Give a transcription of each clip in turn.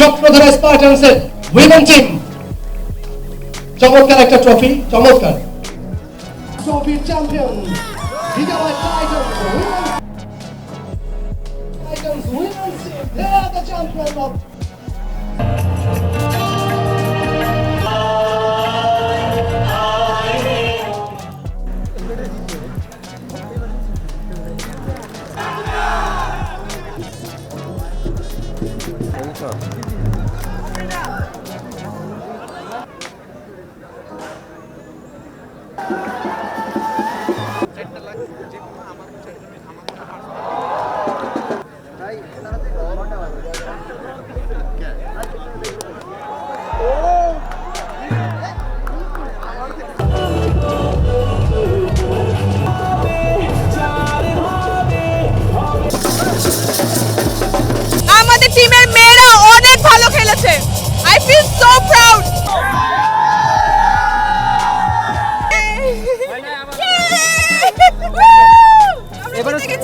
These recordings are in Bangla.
স্বপ্নধারা স্পার্টানসের উইমেন টিম চমৎকার একটা ট্রফি চমৎকার ট্রফির champion Titans Women's Team they are the champion of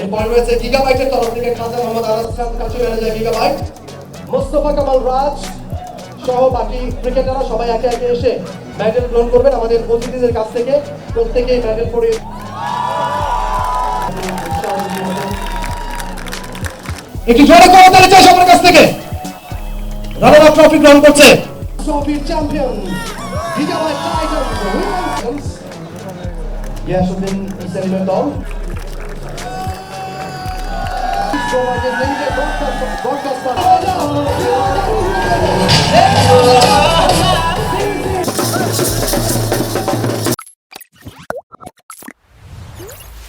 এরপরে রয়েছে গিগাবাইটের তরফ থেকে খাজা মোহাম্মদ আনাস খান কাছে ম্যানেজার গিগাবাইট। মোস্তফা কামাল রাজ সহ বাকি ক্রিকেটাররা সবাই একে একে এসে মেডেল গ্রহণ করবেন আমাদের অতিথিদের কাছ থেকে। প্রত্যেকেই মেডেল পড়ে একটি জোরে করতালি চাই সবার কাছ থেকে। রানার ট্রফি গ্রহণ করছে। ট্রফির champion gigabyte Go on, then, then you get broadcast, broadcast, broadcast.